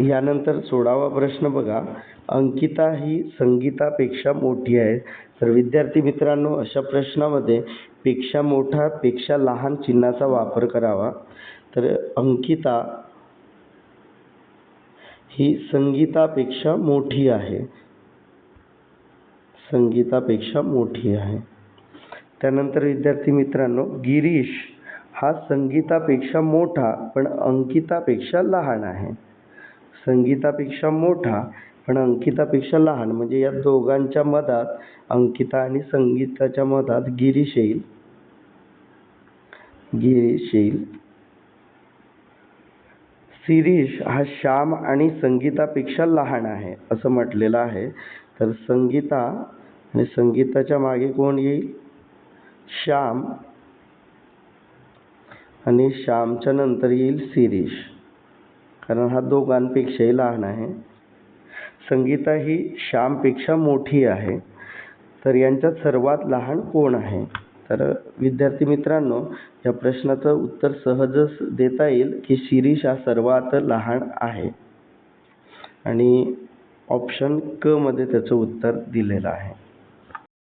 यानंतर सोळावा प्रश्न बघा. अंकिता ही संगीतापेक्षा मोठी आहे. तर विद्यार्थी मित्रांनो अशा प्रश्नामध्ये पेक्षा मोठा पेक्षा लहान चिन्हाचा वापर करावा. तर अंकिता ही संगीतापेक्षा मोठी आहे. संगीतापेक्षा मोठी आहे. त्यानंतर विद्यार्थी मित्रांनो गिरीश हा संगीतापेक्षा मोठा पण अंकितापेक्षा लहान आहे. संगीतापेक्षा मोठा पण अंकितापेक्षा लहान. म्हणजे या दोघांच्या मधात अंकिता आणि संगीताच्या मधात गिरीश येईल. गिरीश येईल. शिरीष हा श्याम आणि संगीतापेक्षा लहान आहे असं म्हटलेलं आहे. तर संगीता आणि संगीताच्या मागे कोण येईल? श्याम. आणि श्यामच्या नंतर येईल शिरीष. कारण हा दोघांपेक्षाही लहान आहे. संगीता ही श्यामपेक्षा मोठी आहे. तर यांच्यात सर्वात लहान कोण आहे? तर विद्यार्थी मित्रांनो या प्रश्नाचं उत्तर सहजच देता येईल की शिरीष हा सर्वात लहान आहे. आणि ऑप्शन क मध्ये त्याचं उत्तर दिलेलं आहे.